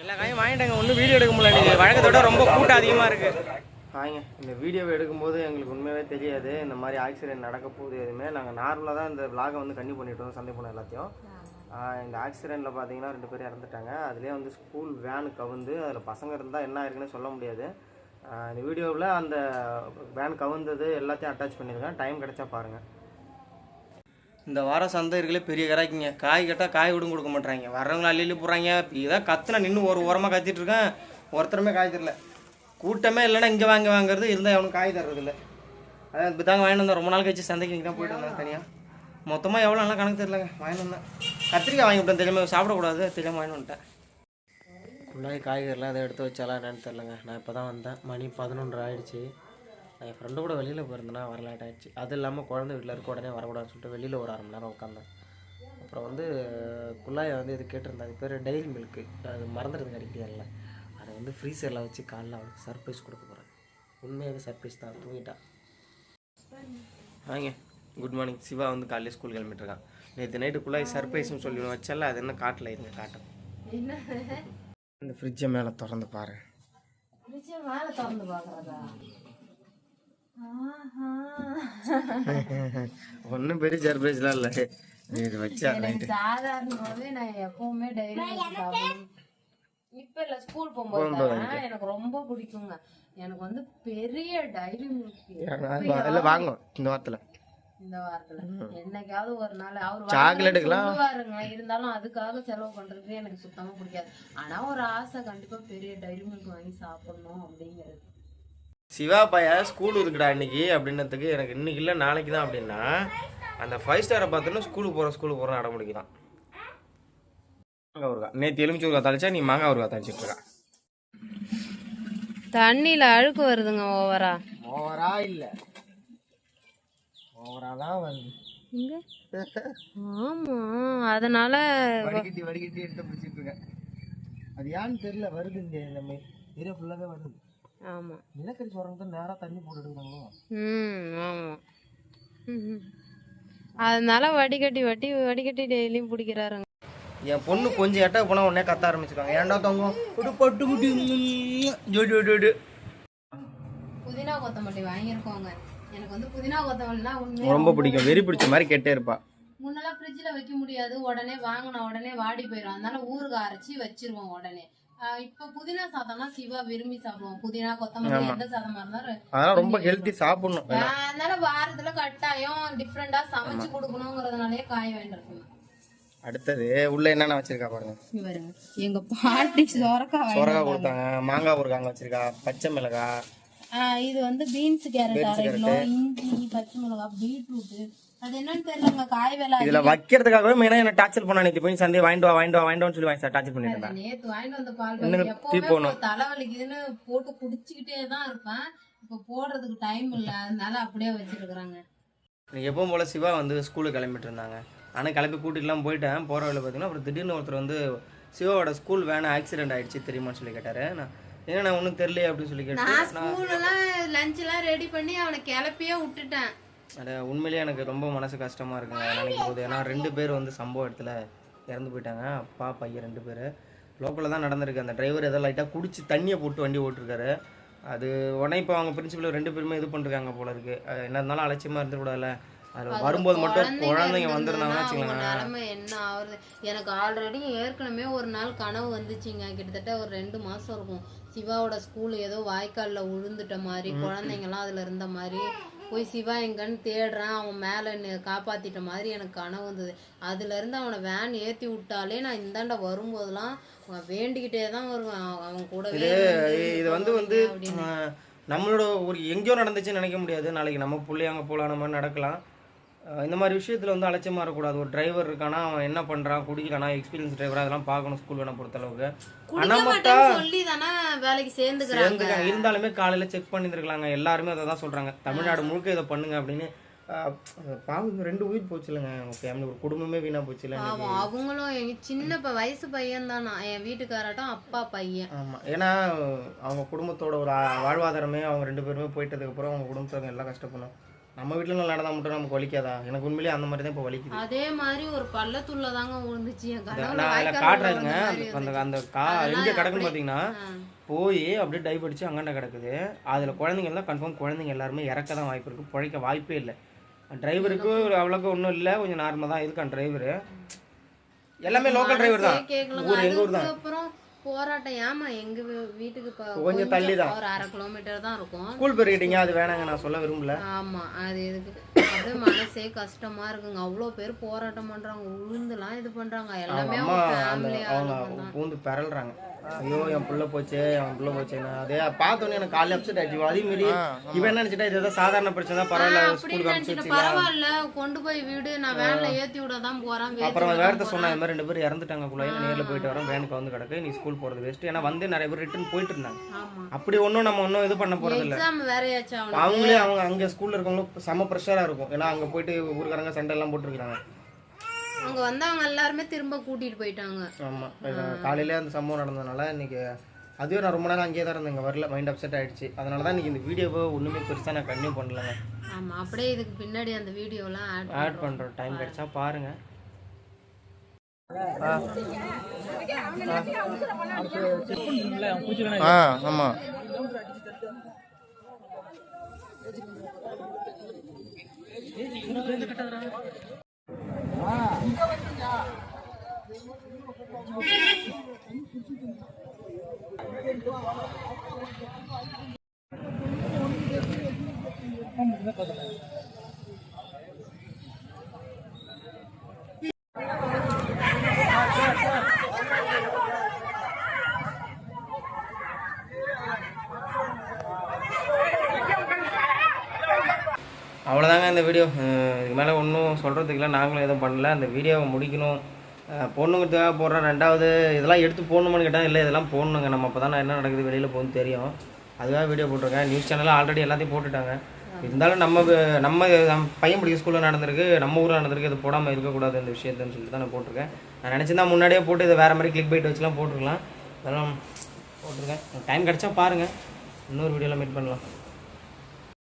எல்லா காயும் வாங்கிட்டாங்க. ஒன்றும் வீடியோ எடுக்க முடியல. நீங்கள் வழக்கத்தோட ரொம்ப கூட்டம் அதிகமாக இருக்குது வாங்க. இந்த வீடியோவை எடுக்கும்போது எங்களுக்கு உண்மையாகவே தெரியாது. இந்த மாதிரி ஆக்சிடென்ட் நடக்க போகுது எதுவுமே. நாங்கள் நார்மலாக தான் இந்த vlog-அ வந்து கண்ணி பண்ணிட்டு வந்தோம் சந்தை போன எல்லாத்தையும். இந்த ஆக்சிடெண்ட்டில் பார்த்தீங்கன்னா ரெண்டு பேர் இறந்துட்டாங்க. அதுலேயே வந்து ஸ்கூல் வேனு கவுந்து அதில் பசங்க இருந்தால் என்ன ஆயிருக்குன்னு சொல்ல முடியாது. இந்த வீடியோவில் அந்த வேன் கவுந்தது எல்லாத்தையும் அட்டாச் பண்ணியிருக்கேன் டைம் கிடைச்சா பாருங்கள் இந்த வாரம் சந்தை பெரிய கராக்கிங்க. காய் கேட்டால் காய் விடும் கொடுக்க மாட்டாங்க வர்றவங்க அள்ளி போகிறாங்க இதான் கத்துனா நின்று ஒரு ஓரமாக கத்திட்டு இருக்கேன். ஒருத்தருமே காய் தரல. கூட்டமே இல்லைன்னா இங்கே வாங்க வாங்குறது இருந்தால் எவனும் காய் தர்றதில்ல. அதான் இப்போ தாங்க வாங்கிட்டு வந்தேன் ரொம்ப நாள் கழிச்சு சந்தைக்கு இங்கே தான் போயிட்டு வந்தேன் தனியாக மொத்தமாக எவ்வளோ நல்லா கணக்கு தெரியலங்க. வாங்கிட்டு வந்தேன். கத்திரிக்காய் வாங்கி தெரியாமல் சாப்பிடக்கூடாது. தெரியாமல் வாங்கிட்டு வந்துட்டேன். முன்னாடி காய்கறிலாம் அதை எடுத்து வச்சாலாம் என்னன்னு தெரிலங்க நான் இப்போ தான் வந்தேன். மணி பதினொன்று ஆகிடுச்சி நான் என் ஃப்ரெண்டு கூட வெளியில் போயிருந்தேன்னா வர லேட் அது இல்லாமல் குழந்தை வீட்டில் இருக்க உடனே வரக்கூடாதுன்னு சொல்லிட்டு வெளியில் ஒரு அரை மணி நேரம் உட்காந்தேன். அப்புறம் வந்து குழாயை வந்து இது கேட்டிருந்தேன் அது பேர் டெய்ரி மில்க்கு அது மறந்துடுது கிடைக்கல அதை வந்து ஃப்ரீசரில் வச்சு காலைல அவனுக்கு சர்ப்ரைஸ் கொடுக்க போகிறேன் உண்மையாகவே சர்ப்ரைஸ் தான். தூங்கிட்டான். வாங்க. குட் மார்னிங் சிவா வந்து காலையில் ஸ்கூல் கிளம்பிட்டுருக்கான் நேற்று நைட்டு குழாய் சர்ப்ரைஸ்னு சொல்லி வச்சால அது என்ன காட்டில் இருங்க காட்டும். என்ன ஃப்ரிட்ஜை மேலே திறந்து பாரு. மேல திறந்து பாக்குறதா? ஆஹா. ஒன்றும் பெரிய சர்ப்ரைஸ்லாம் இல்லை. இது வச்சா எனக்கு சாதாரணமாவே நான் எப்பவுமே டைரி சாப்பிடுவேன். இப்ப இல்ல ஸ்கூல் போகும்போது எனக்கு. ரொம்ப பிடிக்குங்க. எனக்கு வந்து பெரிய டைரி மில்க் இல்லை வாங்கும் இந்த வாரத்தில். இந்த வாரத்துல. என்னைக்காவது ஒரு நாள் அவர் சாக்லேட்டுக்கெல்லாம் சொல்லுவாருங்க இருந்தாலும் அதுக்காக செலவு பண்றது எனக்கு சுத்தமா பிடிக்காது. ஆனா ஒரு ஆசை கண்டிப்பா பெரிய டைரி மில்க் வாங்கி சாப்பிடணும் அப்படிங்கிறது. சிவா பையா ஸ்கூல் இருக்குடா இன்னைக்கு அப்படின்னதுக்கு எனக்கு இன்னைக்கு இல்லை நாளைக்கு தான் அப்படின்னா அந்த ஃபைவ் ஸ்டாரை பார்த்தோன்னா ஸ்கூலுக்கு போகிறேன் ஸ்கூலுக்கு போகிறேன் அடம் முடிக்கிறான் மாங்காய் ஊறுகாய். நேற்று எலுமிச்சி ஊறுகாய் தாளிச்சா நீ மாங்காய் ஊறுகாய் தாளிச்சிட்டு இருக்கா? தண்ணியில அழுக்கு வருதுங்க ஓவரா. ஓவரா இல்லை. ஓவரா தான் வருது இங்க ஆமா அதனால வடிகட்டி வடிகட்டி எடுத்து பிடிச்சிட்டு இருக்கேன் அது ஏன்னு தெரியல வருது இங்கே நம்ம ஏரியா ஃபுல்லாகவே வருது. ஆமா. நிலக்கரி சோறங்க தான் நேராக தண்ணி போட்டு எடுக்கிறாங்களோ? ம் ஆமா. அதனால வடிகட்டி வட்டி வடிகட்டி டெய்லியும் பிடிக்கிறாருங்க. என் பொண்ணு கொஞ்சம் எட்ட போனால் உடனே கத்த ஆரம்பிச்சிருக்காங்க ஏன்டா தங்கம்? ஒரு பட்டு குட்டி ஜோடி புதினா கொத்தமல்லி வாங்கியிருக்கோங்க. எனக்கு வந்து புதினா கொத்தமல்லினா உண்மையா ரொம்ப பிடிக்கும். வெறி பிடிச்ச மாதிரி கேட்டே இருப்பா. முன்னெல்லாம் ஃப்ரிட்ஜில் வைக்க முடியாது. உடனே வாங்கின உடனே வாடி போயிடும் அதனால ஊறுகாய் அரைச்சி வச்சிருவோம் உடனே. ஆஹ் இப்போ புதினா சாதம்னா சிவா விரும்பி சாப்பிடுவோம். புதினா கொத்தமல்லி எந்த சாதமா இருந்தாலும் அதெல்லாம் ரொம்ப ஹெல்த்தி சாப்பிடணும். அதனால வாரத்துல கட்டாயம் டிஃப்ரெண்டா சமைச்சு கொடுக்கணுங்கிறதுனாலே காய வேண்டியிருக்கும் அடுத்தது உள்ள என்னென்ன வச்சிருக்கா பாருங்க. பாருங்க. எங்க பாட்டி சொரக்காய் சொரக்காய் கொடுத்தாங்க. மாங்காய் ஊறுகாங்க வச்சிருக்கா. பச்சை மிளகாய் இது வந்து பீன்ஸ் கேரட் அரை கிலோ இஞ்சி பச்சை மிளகாய் பீட்ரூட் அது என்னன்னு தெரியலங்க காய் வேலை இதுல வைக்கிறதுக்காகவே மெயினா என்ன டார்ச்சர் பண்ணா நேற்று போய் சந்தை வாங்கிட்டு வா வாங்கிட்டு வா வாங்கிட்டு சொல்லி வாங்கி டார்ச்சர் பண்ணிட்டு இருந்தா நேத்து வாங்கிட்டு வந்த பால் இன்னும் பாக்கெட் தீ எப்பவுமே போடணும். இப்போ தலைவலிக்குதுன்னு போட்டு குடிச்சுக்கிட்டே தான் இருப்பேன். இப்போ போடுறதுக்கு டைம் இல்ல அதனால அப்படியே வச்சிருக்கிறாங்க. இன்னைக்கு எப்பவும் போல சிவா வந்து ஸ்கூலுக்கு கிளம்பிட்டு இருந்தாங்க. ஆனால் கிளம்பி கூட்டிட்டுலாம் போயிட்டேன் போகிற வழியில் பார்த்தீங்கன்னா அப்புறம் திடீர்னு ஒருத்தர் வந்து சிவாவோட ஸ்கூல் வேன் ஆக்சிடென்ட் ஆயிடுச்சு தெரியுமான்னு சொல்லி கேட்டாரு. நான் ஏன்னா நான் ஒன்றும் தெரியலையே அப்படின்னு சொல்லி கேட்டேன் நான் ஸ்கூலெல்லாம் லஞ்ச் எல்லாம் ரெடி பண்ணி அவனை கிளப்பியே விட்டுட்டேன். அது உண்மையிலேயே எனக்கு ரொம்ப மனசு கஷ்டமாக இருக்குங்க அதை நினைக்கும் போது. ஏன்னா ரெண்டு பேர் வந்து சம்பவ இடத்துல இறந்து போயிட்டாங்க. அப்பா பையன் ரெண்டு பேர். லோக்கலில் தான் நடந்திருக்கு. அந்த டிரைவர் ஏதோ லைட்டாக குடிச்சு தண்ணியை போட்டு வண்டி ஓட்டிருக்காரு. அது உடனே இப்போ அவங்க பிரின்சிபல் ரெண்டு பேருமே இது பண்ணிருக்காங்க போல இருக்கு. அது என்ன இருந்தாலும் அலட்சியமாக இருந்துக்கூடாதுல்ல அதில் வரும்போது மட்டும் குழந்தைங்க வந்திருந்தாங்கன்னா நிலைமை என்ன ஆகுறது? எனக்கு ஆல்ரெடி ஏற்கனவே ஒரு நாள் கனவு வந்துச்சுங்க. கிட்டத்தட்ட ஒரு ரெண்டு மாசம் இருக்கும். சிவாவோட ஸ்கூல் ஏதோ வாய்க்கால்ல விழுந்துட்ட மாதிரி குழந்தைங்கலாம் அதுல இருந்த மாதிரி போய் சிவா எங்கன்னு தேடுறேன் அவன் மேல என்னை காப்பாத்திட்ட மாதிரி எனக்கு கனவு வந்தது. அதுல இருந்து அவனை வேன் ஏத்தி விட்டாலே நான் இந்தாண்ட வரும்போதெல்லாம் வேண்டிக்கிட்டே தான் வருவேன். அவன் கூடவே இது வந்து வந்து நம்மளோட ஒரு எங்கேயோ நடந்துச்சுன்னு நினைக்க முடியாது. நாளைக்கு நம்ம பிள்ளை அங்கே போகலாம் நம்ம நடக்கலாம். இந்த மாதிரி விஷயத்தில் வந்து அலட்சியமாக இருக்கக்கூடாது. ஒரு டிரைவர் இருக்கானா அவன் என்ன பண்ணுறான் குடிக்கிறானா எக்ஸ்பீரியன்ஸ் டிரைவர் அதெல்லாம் பார்க்கணும் ஸ்கூல் வேணா பொறுத்தளவுக்கு குடிக்க அனாமத்தா மாட்டேன்னு சொல்லி தானே வேலைக்கு சேர்ந்துக்கிறாங்க. சேர்ந்துக்காங்க இருந்தாலுமே காலையில் செக் பண்ணியிருந்துருக்கலாங்க எல்லாருமே அதை தான் சொல்கிறாங்க தமிழ்நாடு முழுக்க இதை பண்ணுங்க அப்படின்னு. பாவம் ரெண்டு உயிர் போச்சு இல்லைங்க அவங்க ஃபேமிலி ஒரு குடும்பமே வீணாக போச்சு இல்லை அவங்களும் சின்ன வயசு பையன் தானா? என் வீட்டுக்காரட்டும் அப்பா பையன். ஆமாம் ஏன்னா அவங்க குடும்பத்தோட ஒரு வாழ்வாதாரமே அவங்க ரெண்டு பேருமே போயிட்டதுக்கப்புறம் அவங்க குடும்பத்தவங்க எல்லாம் கஷ்டப்படணும். நம்ம வீட்டில் நல்லா நடந்தால் மட்டும் நமக்கு வலிக்காதா? எனக்கு உண்மையிலேயே அந்த மாதிரி தான் இப்போ வலிக்குது. அதே மாதிரி ஒரு பள்ளத்துள்ள தாங்க விழுந்துச்சு நான் அதில் காட்டுறேங்க. அந்த அந்த கா எங்கே கிடக்குன்னு பார்த்தீங்கன்னா. போய் அப்படியே டைப் அடிச்சு அங்காண்ட கிடக்குது. அதில் குழந்தைங்க எல்லாம் கன்ஃபார்ம் குழந்தைங்க எல்லாருமே இறக்க தான் வாய்ப்பு இருக்குது பிழைக்க வாய்ப்பே இல்லை. டிரைவருக்கு அவ்வளோக்கு ஒன்றும் இல்லை. கொஞ்சம் நார்மலாக தான் இருக்கான் டிரைவரு எல்லாமே லோக்கல் டிரைவர் தான். ஊர் எங்கள் ஊர் தான். போராட்டம். ஏமா எங்க வீட்டுக்கு கொஞ்சம் தள்ளி தான். ஒரு அரை கிலோமீட்டர் தான் இருக்கும். ஸ்கூல் போயிருக்கிட்டீங்க அது வேணாங்க நான் சொல்ல விரும்பல. ஆமா அது எதுக்கு? அப்படியே மனசே கஷ்டமா இருக்குங்க. அவ்வளோ பேர் போராட்டம் பண்றாங்க உளுந்துலாம் இது பண்றாங்க. எல்லாமே அவங்க பூந்து பெறல்றாங்க. ஐயோ என் புள்ள போச்சே என் புள்ள போச்சேன்னு அதே பார்த்தோன்னே எனக்கு காலையில் அப்செட் ஆச்சு அதே மாரி இவன் என்ன நினச்சிட்டா இது ஏதோ சாதாரண பிரச்சனை தான் பரவாயில்ல ஸ்கூலுக்கு அனுப்பிச்சு வச்சிங்களா பரவாயில்ல கொண்டு போய் விடு. நான் வேன்ல ஏத்தி விட தான் போறேன் வேத்தி அப்புறம் தான் சொன்னா இந்த மாதிரி ரெண்டு பேரும் இறந்துட்டாங்க குள்ள நேரில் போயிட்டு வரேன் வேனுக்கு வந்து கிடக்கு நீ ஸ்கூல் போகிறது வேஸ்ட் ஏன்னா வந்து நிறைய பேர் ரிட்டர்ன் போயிட்டு இருந்தாங்க. ஆமா. அப்படி ஒன்றும் நம்ம ஒன்றும் இது பண்ண போகிறது இல்லை. அவங்களே அவங்க அங்கே ஸ்கூலில் இருக்கவங்களும் செம ப்ரெஷராக இருக்கும். ஏன்னா அங்கே போயிட்டு ஊருக்காரங்க சண்டை எல்லாம் போட்டுருக்காங்க அங்க வந்தவங்க எல்லாருமே திரும்ப கூட்டிட்டு போயிட்டாங்க. ஆமாம் காலையிலே அந்த சம்பவம் நடந்ததுனால இன்னைக்கு அதுவே நான் ரொம்ப நேரம் அங்கேயே தான் இருந்தேன் இங்கே வரல மைண்ட் அப்செட் ஆயிடுச்சு. அதனால தான் இன்னைக்கு இந்த வீடியோவை ஒன்றுமே பெருசாக நான் கண்டினியூ பண்ணலங்க. ஆமா அப்படியே இதுக்கு பின்னாடி அந்த வீடியோலாம் ஆட் ஆட் பண்ணுறோம் டைம் கிடைச்சா பாருங்க. ஆ. ஆமாம் அவ்வளோதாங்க இந்த வீடியோ இதுக்கு மேலே ஒன்றும் சொல்கிறதுக்கு இல்லை நாங்களும் எதுவும் பண்ணல. அந்த வீடியோவை முடிக்கணும். பொண்ணுங்கிறதுக்காக போடுறோம் ரெண்டாவது இதெல்லாம் எடுத்து போடணுமான்னு கேட்டால் இல்லை இதெல்லாம் போடணுங்க. நம்ம அப்போ தான் என்ன நடக்குது வெளியில் போகணும்னு தெரியும். அதுக்காக வீடியோ போட்டிருக்கேன். நியூஸ் சேனலில் ஆல்ரெடி எல்லாத்தையும் போட்டுட்டாங்க. இருந்தாலும் நம்ம நம்ம பையன் படிக்க ஸ்கூலில் நடந்திருக்கு. நம்ம ஊரில் நடந்திருக்கு. இது போடாமல் இருக்கக்கூடாது இந்த விஷயத்துன்னு சொல்லிட்டு தான் நான் போட்டிருக்கேன். நான் நினச்சிருந்தா முன்னாடியே போட்டு இதை வேறு மாதிரி கிளிக் பைட் வச்சுலாம் போட்டிருக்கலாம். அதெல்லாம் போட்டிருக்கேன். டைம் கிடச்சா பாருங்கள் இன்னொரு வீடியோவில் மீட் பண்ணலாம்.